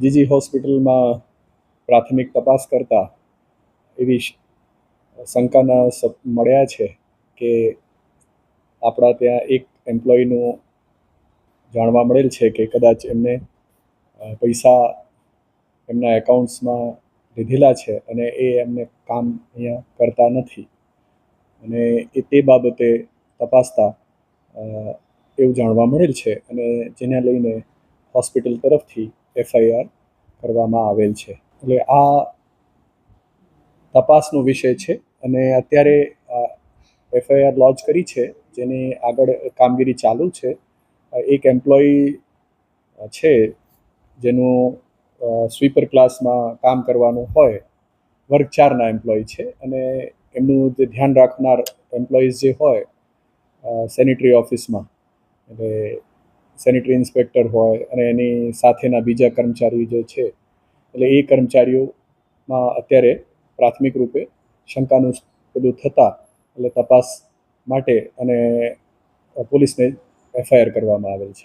જીજી હોસ્પિટલમાં પ્રાથમિક તપાસ કરતા એવી શંકાના મળ્યા છે કે આપણા ત્યાં એક એમ્પ્લોયીનું જાણવા મળેલ છે કે કદાચ એમને પૈસા એમના એકાઉન્ટ્સમાં લીધેલા છે અને એ એમને કામ અહીંયા કરતા નથી. અને એ તે બાબતે તપાસતા એવું જાણવા મળેલ છે અને જેને લઈને હોસ્પિટલ તરફથી એફઆઈઆર કરવામાં આવેલ છે. એટલે આ તપાસનો વિષય છે અને અત્યારે એફઆઈઆર લોન્ચ કરી છે, જેની આગળ કામગીરી ચાલુ છે. એક એમ્પ્લોયી છે જેનું સ્વીપર ક્લાસમાં કામ કરવાનું હોય, વર્ગ ચારના એમ્પ્લોયી છે અને એમનું જે ધ્યાન રાખનાર એમ્પ્લોઈઝ જે હોય સેનિટરી ઓફિસમાં એટલે સેનિટરી ઇન્સ્પેક્ટર હોય અને એની સાથેના બીજા કર્મચારીઓ જે છે, એટલે એ કર્મચારીઓમાં અત્યારે પ્રાથમિક રૂપે શંકાનું પેલું થતાં એટલે તપાસ માટે અને પોલીસને એફઆઈઆર કરવામાં આવેલ છે.